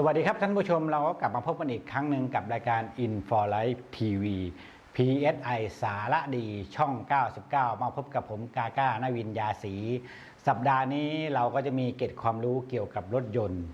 สวัสดีครับท่านผู้ชมเราก็กลับมาพบกันอีกครั้งหนึ่งกับรายการ In f o Life TV PSI สาระดีช่อง 99 มาพบกับผมกาก้านวินยาศีสัปดาห์นี้เราก็จะมีเกร็ดความรู้เกี่ยวกับรถยนต์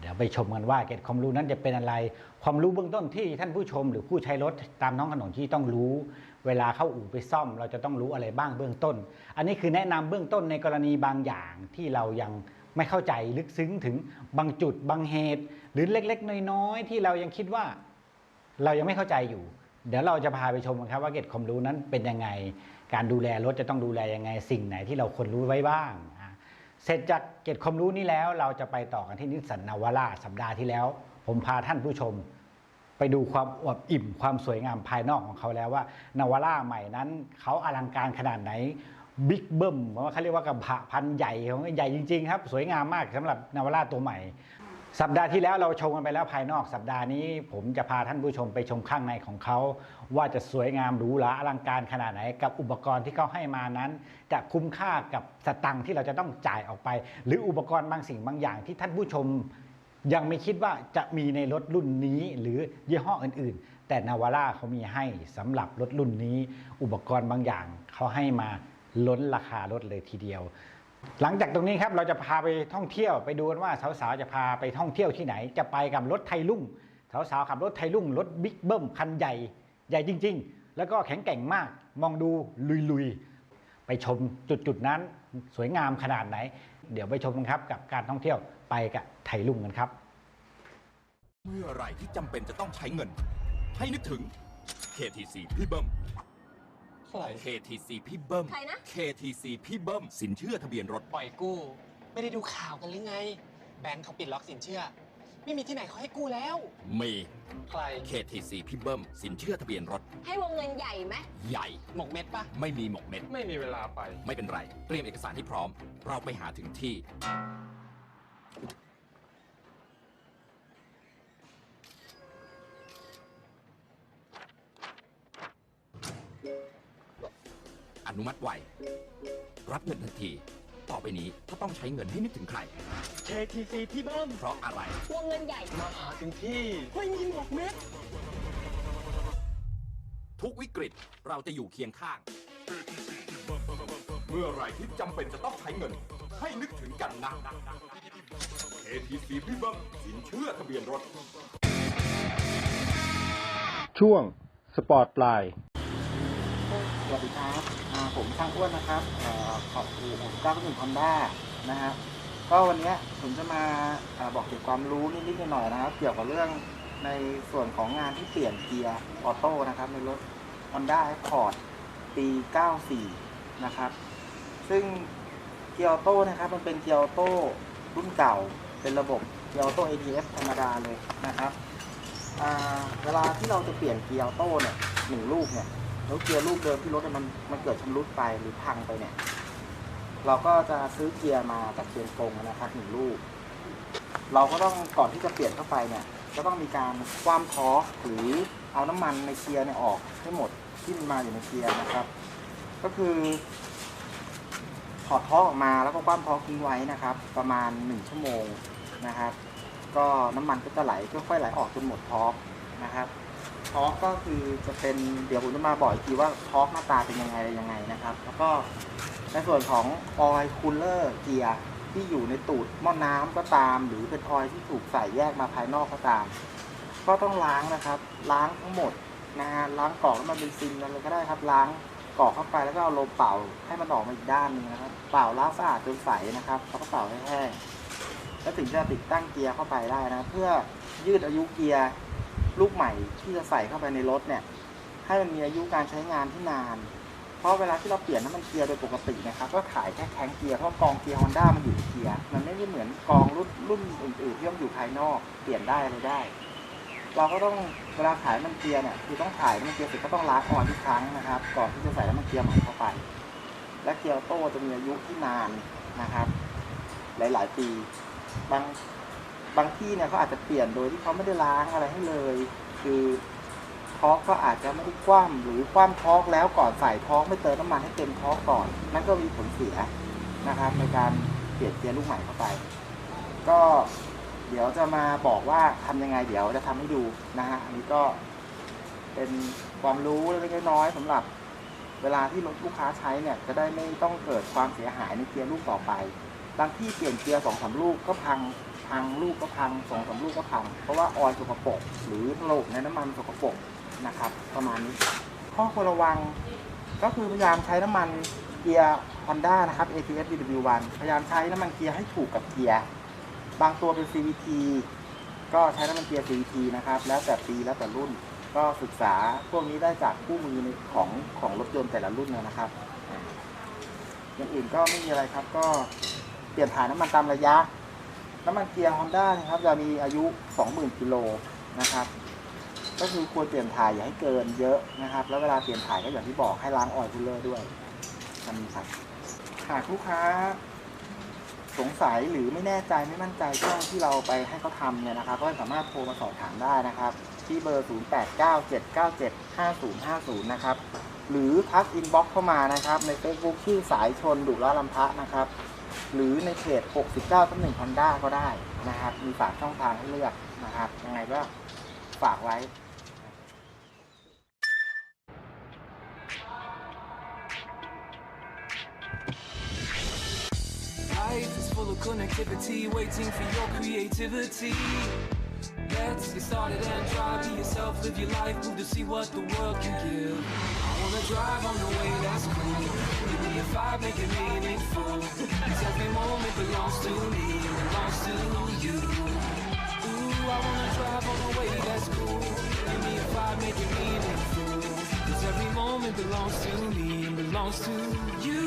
เดี๋ยวไปชมกันว่าเกร็ดความรู้นั้นจะเป็นอะไร ความรู้เบื้องต้นที่ท่านผู้ชมหรือผู้ใช้รถตามท้องถนนที่ต้องรู้ เวลาเข้าอู่ไปซ่อม เราจะต้องรู้อะไรบ้างเบื้องต้น อันนี้คือแนะนำเบื้องต้นในกรณีบางอย่างที่เรายัง ไม่เข้าใจลึกซึ้งถึงบางจุดบางเหตุ หรือเล็กๆ น้อยๆ ที่เรายังคิดว่า เรายังไม่เข้าใจอยู่ เดี๋ยวเราจะพาไปชมกันครับว่าเกร็ดความรู้นั้นเป็นยังไง การดูแลรถจะต้องดูแลยังไงสิ่งไหนที่เราควรรู้ไว้บ้างเสร็จจากเกร็ดความรู้นี้แล้ว เราจะไปต่อกันที่นิสสันนาวาร่าสัปดาห์ที่แล้ว ผมพาท่านผู้ชม ไปดูความอวบอิ่มความสวยงามภายนอกของเขาแล้วว่านาวาร่าใหม่นั้น เขาอลังการขนาดไหน บิ๊กเบิ้มเขาเรียกว่ากระบะพันใหญ่ของใหญ่จริงๆครับ สวยงามมากสำหรับนาวาร่าตัวใหม่ สัปดาห์ที่แล้วเราชมกันไปแล้วภายนอก สัปดาห์นี้ ผมจะพาท่านผู้ชมไปชมข้างในของเขา ว่าจะสวยงามหรูหราอลังการขนาดไหน กับอุปกรณ์ที่เขาให้มานั้น จะคุ้มค่ากับสตังค์ที่เราจะต้องจ่ายออกไป หรืออุปกรณ์บางสิ่งบางอย่างที่ท่านผู้ชมยังไม่คิดว่าจะมีในรถรุ่นนี้หรือยี่ห้ออื่น ๆ แต่นาวาร่าเขามีให้สำหรับรถรุ่นนี้ อุปกรณ์บางอย่างเขาให้มา ล้นราคารถเลยทีเดียว หลังจากตรงนี้ครับเราจะพาไปท่องเที่ยวไปดูกันว่าสาวๆจะพาไปท่องเที่ยวที่ไหน จะไปกับรถไทยลุ่งสาวๆขับรถไทยลุ่งรถบิ๊กเบิ้มคันใหญ่ใหญ่จริง ๆ แล้วก็แข็งแกร่งมากมองดูลุยๆ ไปชมจุดๆนั้นสวยงามขนาดไหน เดี๋ยวไปชมกันครับกับการท่องเที่ยวไปกับไทยลุ่งกันครับ เมื่อไหรที่จำเป็นจะต้องใช้เงิน ให้นึกถึง KTC พี่เบิ้ม ร KTC พี่เบิ้ม ใครนะ KTC พี่เบิ้ม สินเชื่อทะเบียนรถ ปล่อยกู้ ไม่ได้ดูข่าวกันหรือไง แบงก์เขาปิดล็อกสินเชื่อ ไม่มีที่ไหนเขาให้กู้แล้ว มี ใคร KTC พี่เบิ้ม สินเชื่อทะเบียนรถ ให้วงเงินใหญ่ไหมใหญ่ หมกเม็ดปะไม่มีหมกเม็ด ไม่มีเวลาไป ไม่เป็นไร เตรียมเอกสารให้พร้อม เราไปหาถึงที่ อนุมัติไว รับเงินทันที ต่อไปนี้ถ้าต้องใช้เงินให้นึกถึงใคร KTC พี่เบิ้มเพราะอะไร วงเงินใหญ่มาหาถึงที่ไม่มีหมกเม็ด ทุกวิกฤตเราจะอยู่เคียงข้าง เมื่อไหรที่จำเป็นจะต้องใช้เงิน ให้นึกถึงกันนะ ATC พี่เบิ้มสินเชื่อทะเบียนรถ ช่วงสปอร์ตไลน์ สวัสดีครับอ่า ผมช่างอ้วนนะครับเอ่อขอบคุณผมก้าวหนึ่งคอนด้านะครับก็วันนี้ผมจะมาอบอกเกี่ยวกับความรู้นิดๆหน่อยๆนะครับ เกี่ยวกับเรื่องในส่วนของงานที่เปลี่ยนเกียร์ออโต้นะครับในรถ Honda Accord ปี 94 นะครับ ซึ่งเกียร์ออโต้นะครับ มันเป็นเกียร์ออโต้รุ่นเก่า เป็นระบบเกียร์ออโต้ ATF ธรรมดาเลยนะครับเวลาที่เราจะเปลี่ยนเกียร์ออโต้เนี่ยหนึ่งลูกเนี่ย แล้วเกียร์ลูกเดิมที่รถมันมันเกิดชำรุดไปหรือพังไปเนี่ย เราก็จะซื้อเกียร์มาจากเชียงกงนะครับหนึ่งลูก เราก็ต้องก่อนที่จะเปลี่ยนเข้าไปเนี่ย ก็ต้องมีการคว่ำท้อหรือเอาน้ำมันในเกียร์เนี่ยออกให้หมดที่มันมาอยู่ในเกียร์นะครับ ก็คือ ถอดท้อออกมาแล้วก็คว่ำท้อทิ้งไว้นะครับ ประมาณหนึ่งชั่วโมงนะครับ ก็น้ำมันก็จะไหลค่อยๆไหลออกจนหมดท้อนะครับ ทอร์กก็คือจะเป็นเดี๋ยวผมจะมาบอกอีกทีว่าทอร์กหน้าตาเป็นยังไงอะไรยังไงนะครับ แล้วก็ในส่วนของออยล์คูลเลอร์เกียร์ที่อยู่ในตูดหม้อน้ำก็ตาม หรือเป็นออยล์ที่ถูกใส่แยกมาภายนอกก็ตาม ก็ต้องล้างนะครับ ล้างทั้งหมดนะฮะล้างกรอกน้ำมันเบนซินอะไรก็ได้ครับ ล้างกรอกเข้าไปแล้วก็เอาลมเป่าให้มันออกมาอีกด้านหนึงนะครับ เป่าล้างสะอาดจนใสนะครับแล้วก็เป่าให้แห้งแล้วถึงจะติดตั้งเกียร์เข้าไปได้นะ เพื่อยืดอายุเกียร์ ลูกใหม่ที่จะใส่เข้าไปในรถเนี่ย ให้มันมีอายุการใช้งานที่นาน เพราะเวลาที่เราเปลี่ยนน้ำมันเกียร์โดยปกตินะครับ ก็ขายแค่แข้งเกียร์เพราะกองเกียร์ฮอนด้ามันอยู่ในเกียร์ มันไม่ได้เหมือนกองรุ่นรุ่นอื่นๆที่มันอยู่ภายนอก เปลี่ยนได้อะไรได้ เราก็ต้องเวลาขายน้ำมันเกียร์เนี่ยคือต้องขายน้ำมันเกียร์เสร็จก็ต้องล้างออยล์ทุกครั้งนะครับ ก่อนที่จะใส่น้ำมันเกียร์ใหม่เข้าไป และเกียร์โต้จะมีอายุที่นานนะครับ หลาย ๆ ปี บาง บางที่เนี่ยเขาอาจจะเปลี่ยนโดยที่เขาไม่ได้ล้างอะไรให้เลย คือท้อกก็อาจจะไม่ได้คว่ำหรือคว่ำท้อกแล้วก่อนใส่ท้อกไม่เติมน้ำมันให้เต็มท้อกก่อน นั่นก็มีผลเสียนะครับ ในการเปลี่ยนเกียร์ลูกใหม่เข้าไป ก็เดี๋ยวจะมาบอกว่าทำยังไงเดี๋ยวจะทำให้ดูนะฮะอันนี้ก็เป็นความรู้เล็กน้อยๆสำหรับเวลาที่ลูกค้าใช้เนี่ยจะได้ไม่ต้องเกิดความเสียหายในเกียร์ลูกต่อไปบางที่เปลี่ยนเกียร์สองสามลูกก็พัง พังลูกก็พังสองสามลูกก็พัง เพราะว่าออยสกปรกหรือโลกในน้ำมันสกปรกนะครับ ประมาณนี้ ข้อควรระวังก็คือพยายามใช้น้ำมันเกียร์ Honda นะครับ ATS DW1 พยายามใช้น้ำมันเกียร์ให้ถูกกับเกียร์บางตัวเป็น CVT ก็ใช้น้ำมันเกียร์ CVT นะครับ แล้วแต่ปีแล้วแต่รุ่น ก็ศึกษาพวกนี้ได้จากคู่มือในของของรถยนต์แต่ละรุ่นนะครับอ่าอย่างอื่นก็ไม่มีอะไรครับก็เปลี่ยนถ่ายน้ำมันตามระยะ น้ำมันเกียร์ Honda นะครับจะมีอายุ 20,000กิโลนะครับ ก็คือควรเปลี่ยนถ่ายอย่าให้เกินเยอะนะครับ แล้วเวลาเปลี่ยนถ่ายก็อย่างที่บอกให้ล้างออยล์คูลเลอร์ด้วยนั่นครับหากลูกค้าสงสัยหรือไม่แน่ใจไม่มั่นใจช่องที่เราไปให้เขาทำเนี่ยนะครับ ก็สามารถโทรมาสอบถามได้นะครับ ที่เบอร์ 0897975050 นะครับ หรือทักอินบ็อกซ์เข้ามานะครับ ใน Facebook ชื่อสายชนดุละลำพะนะครับ หรือในเพจ69ต้นหนึ่งฮอนด้าก็ได้นะครับ มีฝากช่องทางให้เลือกนะครับ ยังไงก็ฝากไว้ Life is full of connectivity, waiting for your creativity. Let's get started and try. Be yourself, live your life, move to see what the world can give. I wanna drive on the way vibe, make it meaningful. 'Cause every moment belongs to me, belongs to you. Ooh, I wanna drive on the way that's cool. Give me a vibe, make it meaningful. 'Cause every moment belongs to me and belongs to you.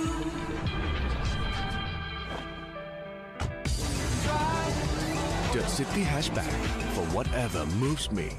City Hatchback for whatever moves me.